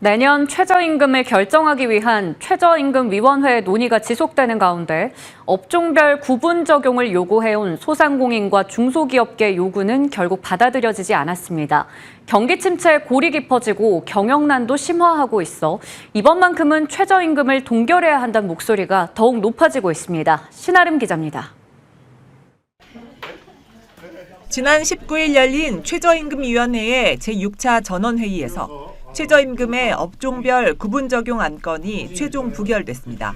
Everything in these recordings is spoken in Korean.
내년 최저임금을 결정하기 위한 최저임금위원회 논의가 지속되는 가운데 업종별 구분 적용을 요구해온 소상공인과 중소기업계 요구는 결국 받아들여지지 않았습니다. 경기 침체 골이 깊어지고 경영난도 심화하고 있어 이번만큼은 최저임금을 동결해야 한다는 목소리가 더욱 높아지고 있습니다. 신아름 기자입니다. 지난 19일 열린 최저임금위원회의 제6차 전원회의에서 최저임금의 업종별 구분 적용 안건이 최종 부결됐습니다.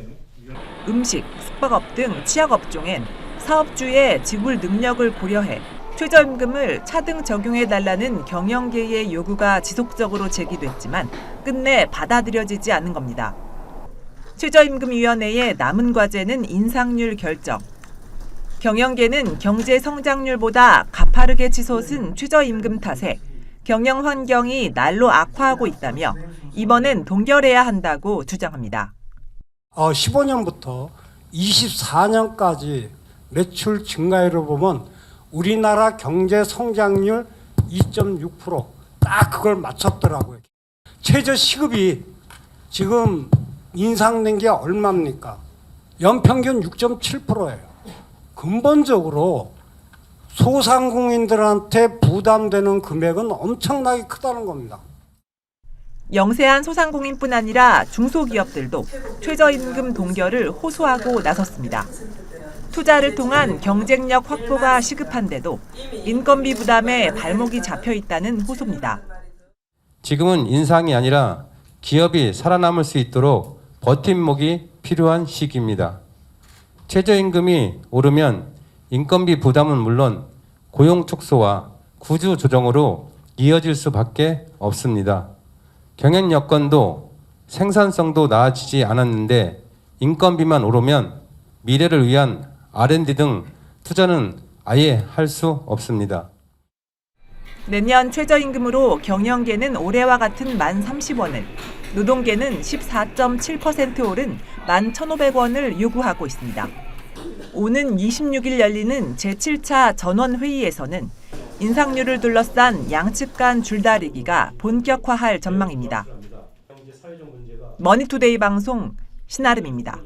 음식, 숙박업 등 취약업종엔 사업주의 지불 능력을 고려해 최저임금을 차등 적용해 달라는 경영계의 요구가 지속적으로 제기됐지만 끝내 받아들여지지 않은 겁니다. 최저임금위원회의 남은 과제는 인상률 결정. 경영계는 경제 성장률보다 가파르게 치솟은 최저임금 탓에 경영 환경이 날로 악화하고 있다며 이번엔 동결해야 한다고 주장합니다. 어, 15년부터 24년까지 매출 증가율을 보면 우리나라 경제 성장률 2.6%딱 그걸 맞췄더라고요. 최저 시급이 지금 인상된 게 얼마입니까? 연평균 6.7%예요. 근본적으로 소상공인들한테 부담되는 금액은 엄청나게 크다는 겁니다. 영세한 소상공인뿐 아니라 중소기업들도 최저임금 동결을 호소하고 나섰습니다. 투자를 통한 경쟁력 확보가 시급한데도 인건비 부담에 발목이 잡혀 있다는 호소입니다. 지금은 인상이 아니라 기업이 살아남을 수 있도록 버팀목이 필요한 시기입니다. 최저임금이 오르면 인건비 부담은 물론 고용 축소와 구조 조정으로 이어질 수밖에 없습니다. 경영 여건도 생산성도 나아지지 않았는데 인건비만 오르면 미래를 위한 R&D 등 투자는 아예 할 수 없습니다. 내년 최저임금으로 경영계는 올해와 같은 만 30원을, 노동계는 14.7% 오른 만 1,500원을 요구하고 있습니다. 오는 26일 열리는 제7차 전원회의에서는 인상률을 둘러싼 양측 간 줄다리기가 본격화할 전망입니다. 머니투데이 방송 신아름입니다.